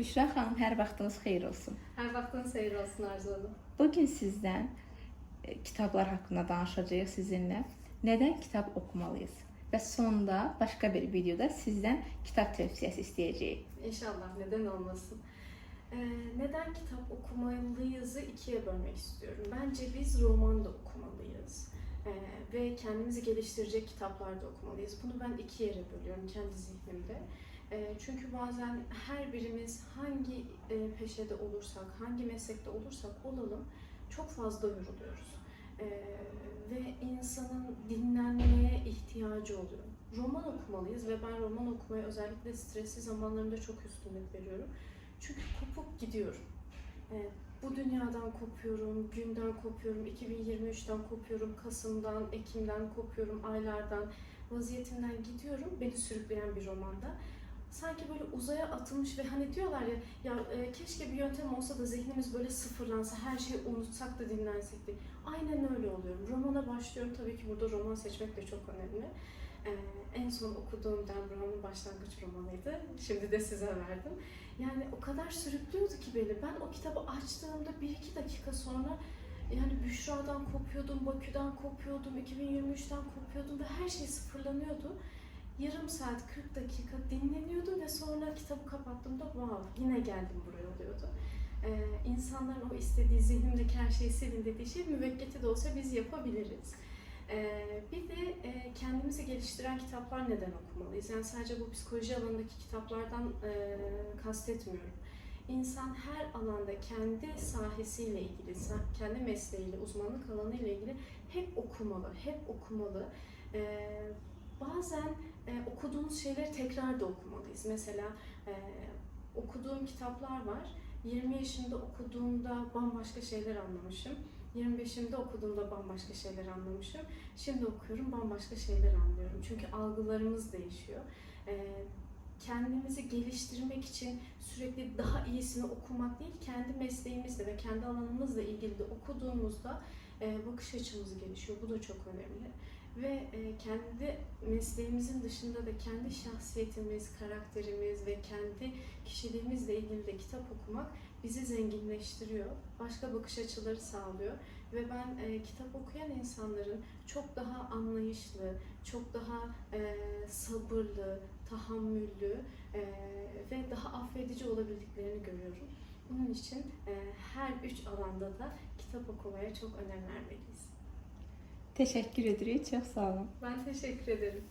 Büşra xanım, hər vaxtınız xeyir olsun. Her vaxtınız xeyir olsun Arzu Hanım. Bu gün sizdən e, kitablar haqqında danışacağıq sizinlə. Nədən kitab oxumalıyız? Və sonda başqa bir videoda sizdən kitab tövsiyəsi istəyəcəyik. İnşallah neden olmasın. Ee, neden kitap okumalıyızı ikiye bölmek istiyorum. Bence biz roman da okumalıyız. Ee, ve kendimizi geliştirecek kitaplar da okumalıyız. Bunu ben iki yere bölüyorum kendi zihnimde. Ee, çünkü bazen her birimiz hangi e, peşede olursak, hangi meslekte olursak olalım çok fazla yoruluyoruz. Ee, ve insanın dinlenmeye ihtiyacı oluyor. Roman okumalıyız ve ben roman okumaya özellikle stresli zamanlarımda çok üstünlük veriyorum. Çünkü kopup gidiyorum. Ee, bu dünyadan kopuyorum, günden kopuyorum, 2023'ten kopuyorum, Kasım'dan, Ekim'den kopuyorum, aylardan, vaziyetimden gidiyorum. Beni sürükleyen bir romanda. Sanki böyle uzaya atılmış ve hani diyorlar ya, ya e, keşke bir yöntem olsa da zihnimiz böyle sıfırlansa, her şeyi unutsak da dinlensek diye. Aynen öyle oluyorum. Romana başlıyorum. Tabii ki burada roman seçmek de çok önemli. Ee, en son okuduğum Dan Brown'un başlangıç romanıydı. Şimdi de size verdim. Yani o kadar sürüklüyordu ki beni. Ben o kitabı açtığımda bir iki dakika sonra yani Büşra'dan kopuyordum, Bakü'den kopuyordum, 2023'ten kopuyordum ve her şey sıfırlanıyordu. Yarım saat, 40 dakika dinleniyordum kitabı kapattığımda wow yine geldim buraya oluyordu. Ee, insanların o istediği zihnimdeki her şeyi silin dediği şey müvekketi de olsa biz yapabiliriz. Ee, bir de e, kendimizi geliştiren kitaplar neden okumalıyız? Yani sadece bu psikoloji alanındaki kitaplardan e, kastetmiyorum. İnsan her alanda kendi sahesiyle ilgili, kendi mesleğiyle, uzmanlık alanıyla ilgili hep okumalı, hep okumalı. Ee, bazen e, okuduğumuz şeyleri tekrar da okumalıyız. Mesela e, okuduğum kitaplar var. 20 yaşında okuduğumda bambaşka şeyler anlamışım. 25'imde okuduğumda bambaşka şeyler anlamışım. Şimdi okuyorum bambaşka şeyler anlıyorum. Çünkü algılarımız değişiyor. Ee, kendimizi geliştirmek için sürekli daha iyisini okumak değil, kendi mesleğimizle ve kendi alanımızla ilgili de okuduğumuzda e, bakış açımız gelişiyor. Bu da çok önemli. Ve e, kendi mesleğimizin dışında da kendi şahsiyetimiz, karakterimiz ve kendi kişiliğimizle ilgili de kitap okumak bizi zenginleştiriyor. Başka bakış açıları sağlıyor. Ve ben e, kitap okuyan insanların çok daha anlayışlı, çok daha e, sabırlı, tahammüllü ve daha affedici olabildiklerini görüyorum. Bunun için her üç alanda da kitap okumaya çok önem vermeliyiz. Təşəkkür edirik. Çox sağ olun. Ben teşekkür ederim.